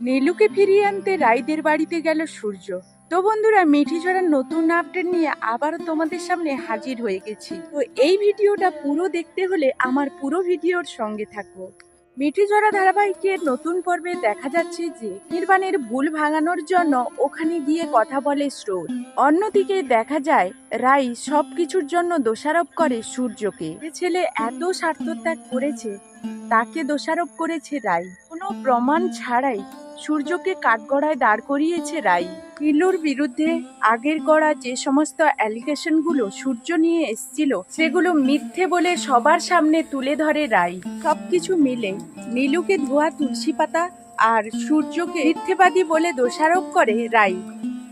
নীলুকে ফিরিয়ে আনতে রাইদের বাড়িতে গেল সূর্য। তো বন্ধুরা, মিঠি ঝরার নতুন আপডেট নিয়ে আবারও তোমাদের সামনে হাজির হয়ে গেছি। তো এই ভিডিওটা পুরো দেখতে হলে আমার পুরো ভিডিওর সঙ্গে থাকো। মিঠি ঝরা ধারাবাহিকের নতুন পর্বে দেখা যাচ্ছে যে নির্বাণের ভুল ভাঙানোর জন্য ওখানে গিয়ে কথা বলে স্রোত। অন্যদিকে দেখা যায়, রাই সবকিছুর জন্য দোষারোপ করে সূর্যকে। ছেলে এত স্বার্থত্যাগ করেছে, তাকে দোষারোপ করেছে রাই। কোনো প্রমাণ ছাড়াই সূর্যকে কাঠগড়ায় দাঁড় করিয়েছে রাই। নীলুর বিরুদ্ধে আগের গড়া যে সমস্ত অ্যালিগেশনগুলো সূর্য নিয়ে এসেছিল, সেগুলো মিথ্যে বলে সবার সামনে তুলে ধরে রাই। সবকিছু মিলে নীলুকে ধোয়া তুলসী পাতা আর সূর্যকে মিথ্যেবাদী বলে দোষারোপ করে রাই।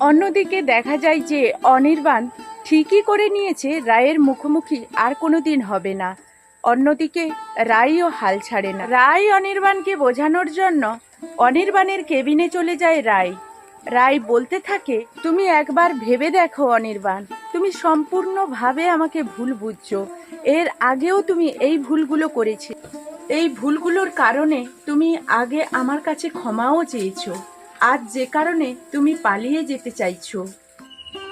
অন্যদিকে দেখা যায় যে অনির্বাণ ঠিকই করে নিয়েছে রায়ের মুখোমুখি আর কোনোদিন হবে না। অন্যদিকে রাইও হাল ছাড়ে না। রাই অনির্বাণকে বোঝানোর জন্য অনির্বাণের কেবিনে চলে যায় রায়। রায় বলতে থাকে, তুমি একবার ভেবে দেখো অনির্বাণ, তুমি সম্পূর্ণভাবে আমাকে ভুল বুঝছ। এর আগেও তুমি এই ভুলগুলো করেছি। এই ভুলগুলোর কারণে তুমি আগে আমার কাছে ক্ষমাও চেয়েছো। আজ যে কারণে তুমি পালিয়ে যেতে চাইছো।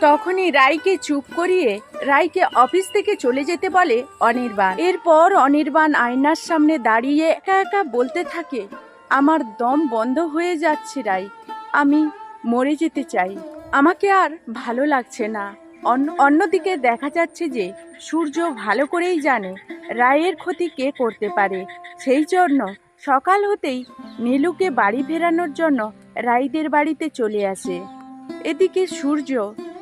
তখনই রায়কে চুপ করিয়ে রায়কে অফিস থেকে চলে যেতে বলে অনির্বাণ। এরপর অনির্বাণ আয়নার সামনে দাঁড়িয়ে একা একা বলতে থাকে, আমার দম বন্ধ হয়ে যাচ্ছে রাই আমি মরে যেতে চাই। আমাকে আর ভালো লাগছে না। অন্য অন্যদিকে দেখা যাচ্ছে যে সূর্য ভালো করেই জানে রায়ের ক্ষতি কে করতে পারে। সেই জন্য সকাল হতেই নীলুকে বাড়ি ফেরানোর জন্য রাইদের বাড়িতে চলে আসে। এদিকে সূর্য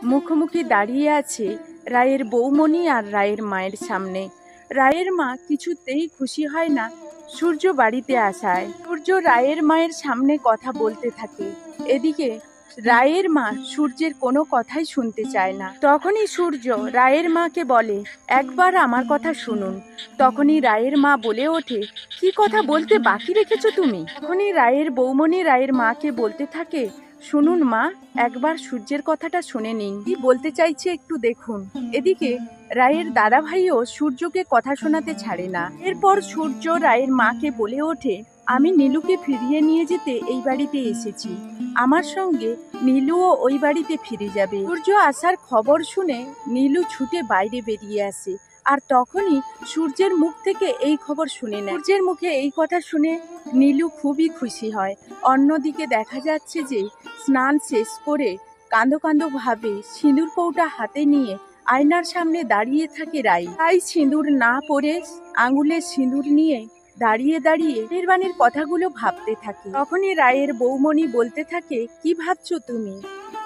মুখোমুখি দাঁড়িয়ে আছে রায়ের বৌমণি আর রায়ের মায়ের সামনে। রায়ের মা কিছুতেই খুশি হয় না, সূর্য বাড়িতে আসায়। সূর্য রায়ের মায়ের সামনে কথা বলতে থাকে। এদিকে রায়ের মা সূর্যের কোনো কথাই শুনতে চায় না। তখনই সূর্য রায়ের মাকে বলে, একবার আমার কথা শুনুন। তখনই রায়ের মা বলে ওঠে, কি কথা বলতে বাকি রেখেছো তুমি? তখনই রায়ের বৌমণি রায়ের মাকে বলতে থাকে শুনুন মা, একবার সূর্যের কথাটা শুনে নিন। কি বলতে চাইছে একটু দেখুন। এদিকে রায়ের দাদা ভাইও সূর্যকে কথা শোনাতে ছাড়ে না। এরপর সূর্য রায়ের মাকে বলে ওঠে, আমি নীলুকে ফিরিয়ে নিয়ে যেতে এই বাড়িতে এসেছি। আমার সঙ্গে নীলুও ওই বাড়িতে ফিরে যাবে। সূর্য আসার খবর শুনে নীলু ছুটে বাইরে বেরিয়ে আসে। আর তখনই সূর্যের মুখ থেকে এই খবর শুনে নেয়। সূর্যের মুখে এই কথা শুনে নীলু খুবই খুশি হয়। অন্যদিকে দেখা যাচ্ছে যে স্নান শেষ করে কাঁদো কাঁদো ভাবে সিঁদুর কৌটা হাতে নিয়ে আয়নার সামনে দাঁড়িয়ে থাকে রাই। তাই সিঁদুর না পরে আঙুলে সিঁদুর নিয়ে দাঁড়িয়ে দাঁড়িয়ে নির্বাণের কথাগুলো ভাবতে থাকে। তখনই রায়ের বৌমণি বলতে থাকে, কি ভাবছ তুমি?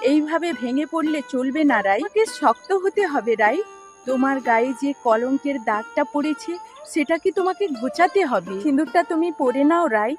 এইভাবে ভেঙে পড়লে চলবে না রাই। শক্ত হতে হবে রাই। তোমার গায়ে যে কলঙ্কের দাগটা পড়েছে, সেটা কি তোমাকে ঘোচাতে হবে? সিঁদুরটা তুমি পরে নাও, রাই।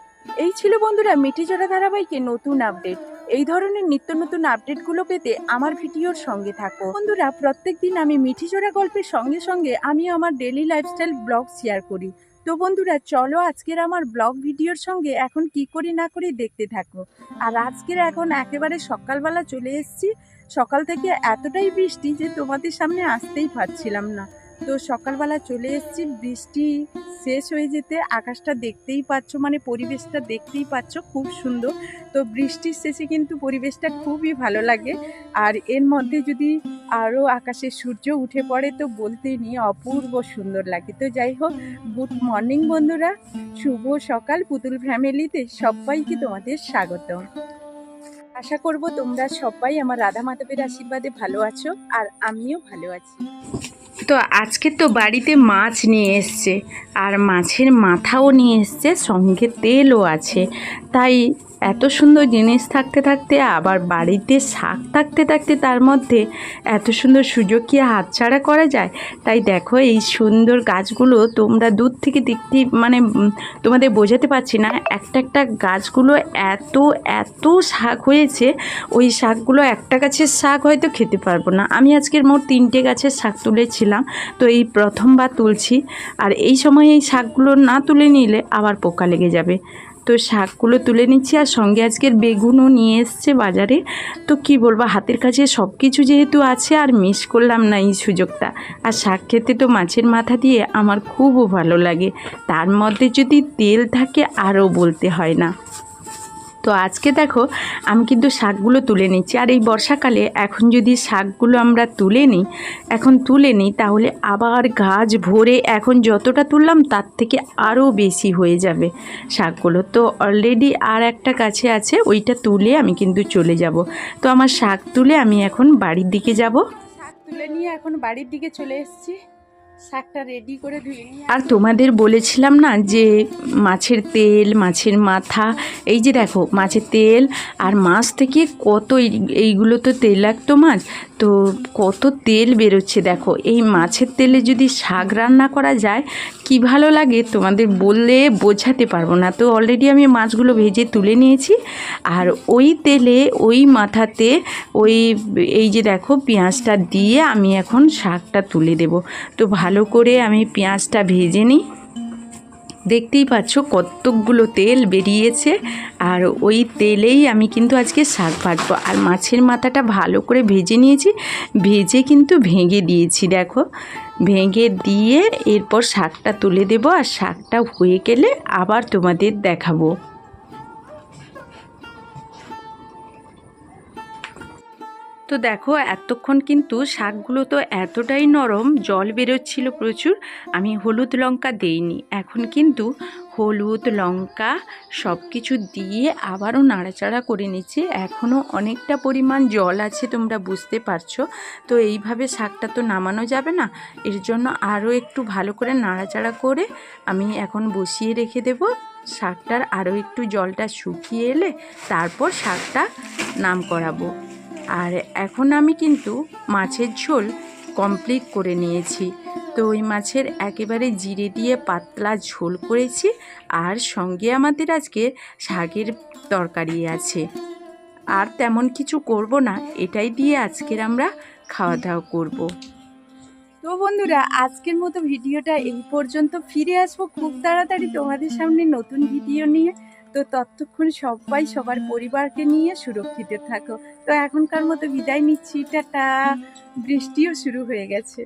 এই ছিল বন্ধুরা মিঠিজোড়া ধারাবাহিকে নতুন আপডেট। এই ধরনের নিত্য নতুন আপডেটগুলো পেতে আমার ভিডিওর সঙ্গে থাকো। বন্ধুরা প্রত্যেক দিন আমি মিঠিজোড়া গল্পের সঙ্গে সঙ্গে আমি আমার ডেলি লাইফস্টাইল ব্লগ শেয়ার করি। তো বন্ধুরা, চলো আজকের আমার ব্লগ ভিডিওর সঙ্গে এখন কি করি না করি দেখতে থাকো। আর আজকের এখন একেবারে সকালবেলা চলে এসেছি। সকাল থেকে এতটাই বৃষ্টি যে তোমাদের সামনে আসতেই পারছিলাম না। তো সকালবেলা চলে এসেছি, বৃষ্টি শেষ হয়ে যেতে আকাশটা দেখতেই পাচ্ছ মানে পরিবেশটা দেখতেই পাচ্ছ খুব সুন্দর। তো বৃষ্টির শেষে কিন্তু পরিবেশটা খুবই ভালো লাগে। আর এর মধ্যে যদি আরও আকাশে সূর্য উঠে পড়ে তো বলতেই নিয়ে অপূর্ব সুন্দর লাগে। তো যাই হোক, গুড মর্নিং বন্ধুরা, শুভ সকাল পুতুল ফ্যামিলিতে সবাইকে তোমাদের স্বাগত আশা করব তোমরা সবাই আমার রাধা মাধবের আশীর্বাদে ভালো আছো, আর আমিও ভালো আছি। তো আজকে তো বাড়িতে মাছ নিয়ে এসছে, আর মাছের মাথাও নিয়ে এসছে, সঙ্গে তেলও আছে, তাই এত সুন্দর জিনিস থাকতে থাকতে, আবার বাড়িতে শাক থাকতে থাকতে তার মধ্যে এত সুন্দর সুযোগ কি হাতছাড়া করা যায়? তাই দেখো, এই সুন্দর গাছগুলো তোমরা দূর থেকে দেখতে মানে তোমাদের বোঝাতে পারছি না। একটা একটা গাছগুলো এত এত শাক হয়েছে, ওই শাকগুলো একটা গাছের শাক হয়তো খেতে পারব না। আমি আজকের মোট তিনটে গাছের শাক তুলেছিলাম, তো এই প্রথমবার তুলছি। আর এই সময় এই শাকগুলো না তুলে নিলে আবার পোকা লেগে যাবে। তো শাকগুলো তুলে নিচ্ছি আর সঙ্গে আজকের বেগুনও নিয়ে এসছে বাজারে। তো কি বলব, হাতের কাছে সব কিছু যেহেতু আছে আর মিস করলাম না এই সুযোগটা। আর শাক খেতে তো মাছের মাথা দিয়ে আমার খুব ভালো লাগে। তার মধ্যে যদি তেল থাকে আরও বলতে হয় না। তো আজকে দেখো, আমি কিন্তু শাকগুলো তুলে নিচ্ছি। আর এই বর্ষাকালে এখন যদি শাকগুলো আমরা তুলে নিই, এখন তুলে নিই, তাহলে আবার গাছ ভরে এখন যতটা তুললাম, তার থেকে আরও বেশি হয়ে যাবে শাকগুলো। তো অলরেডি আর একটা কাছে আছে, ওইটা তুলে আমি কিন্তু চলে যাব। তো আমার শাক তুলে আমি এখন বাড়ির দিকে যাব। শাক তুলে নিয়ে এখন বাড়ির দিকে চলে এসেছি। শাকটা রেডি করে ধুয়ে আর তোমাদের বলেছিলাম না যে মাছের তেল, মাছের মাথা, এই যে দেখো মাছের তেল আর মাছ থেকে কত এইগুলো তো তৈলাক্ত মাছ তো কত তেল বেরোচ্ছে দেখো। এই মাছের তেলে যদি শাক রান্না করা যায়, কি ভালো লাগে তোমাদের বললে বোঝাতে পারব না। তো অলরেডি আমি মাছগুলো ভেজে তুলে নিয়েছি আর ওই তেলে, ওই মাথাতে ওই এই যে দেখো পেঁয়াজটা দিয়ে আমি এখন শাকটা তুলে দেব। তো ভালো করে আমি পেঁয়াজটা ভেজে নিই। দেখতেই পাচ্ছ কতকগুলো তেল বেরিয়েছে আর ওই তেলেই আমি কিন্তু আজকে শাক ভাজবো আর মাছের মাথাটা ভালো করে ভেজে নিয়েছি, ভেজে কিন্তু ভেঙে দিয়েছি, দেখো। ভেঙে দিয়ে এরপর শাকটা তুলে দেবো আর শাকটা হয়ে গেলে আবার তোমাদের দেখাবো। তো দেখো, এতক্ষণ কিন্তু শাকগুলো তো এতটাই নরম, জল বেরোচ্ছিল প্রচুর, আমি হলুদ লঙ্কা দেইনি। এখন কিন্তু হলুদ, লঙ্কা সব কিছু দিয়ে আবারও নাড়াচাড়া করে নিচ্ছি। এখনও অনেকটা পরিমাণ জল আছে, তোমরা বুঝতে পারছ। তো এইভাবে শাকটা তো নামানো যাবে না, এর জন্য আরও একটু ভালো করে নাড়াচাড়া করে আমি এখন বসিয়ে রেখে দেব। শাকটার আরও একটু জলটা শুকিয়ে এলে তারপর শাকটা নাম করাবো আর এখন আমি কিন্তু মাছের ঝোল কমপ্লিট করে নিয়েছি। তো ওই মাছের একেবারে জিরে দিয়ে পাতলা ঝোল করেছি আর সঙ্গে আমাদের আজকে শাকের তরকারি আছে। আর তেমন কিছু করব না, এটাই দিয়ে আজকের আমরা খাওয়া দাওয়া করব। তো বন্ধুরা, আজকের মতো ভিডিওটা এই পর্যন্ত। ফিরে আসব খুব তাড়াতাড়ি তোমাদের সামনে নতুন ভিডিও নিয়ে। তো ততক্ষণ সবাই সবার পরিবারকে নিয়ে সুরক্ষিত থাকো। তো এখনকার মতো বিদায় নিচ্ছি টাটা। বৃষ্টিও শুরু হয়ে গেছে।